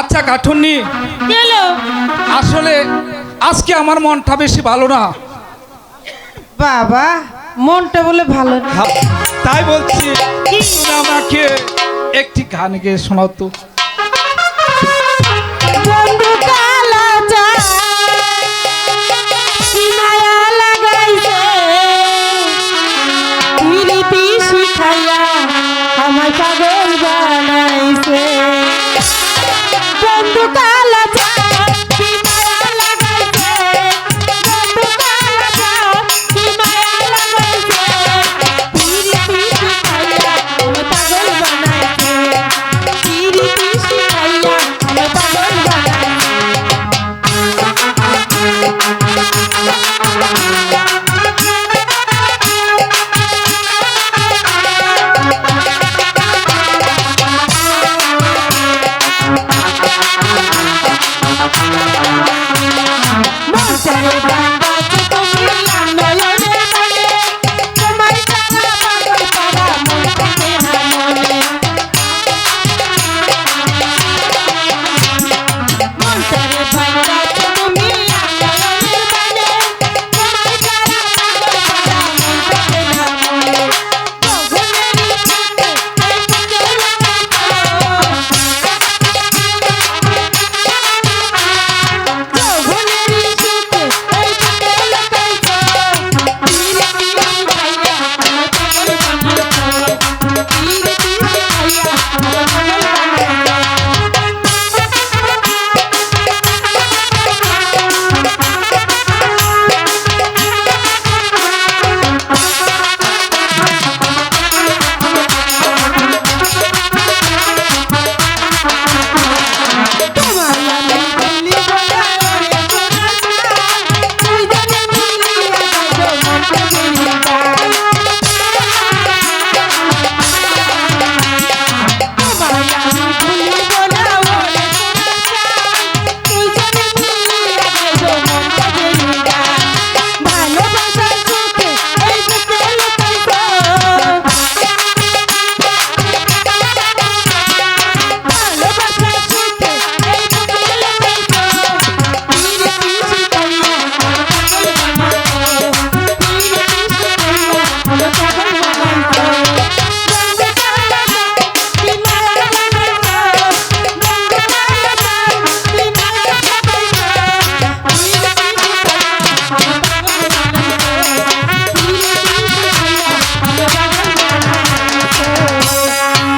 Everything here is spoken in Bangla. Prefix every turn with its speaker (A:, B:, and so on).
A: আচ্ছা কাঠুন্নি। আসলে আজকে আমার মনটা বেশি ভালো না।
B: বাবা মনটা বলে ভালো
A: তাই বলছি আমাকে একটি গান গেয়ে শোনাও তো।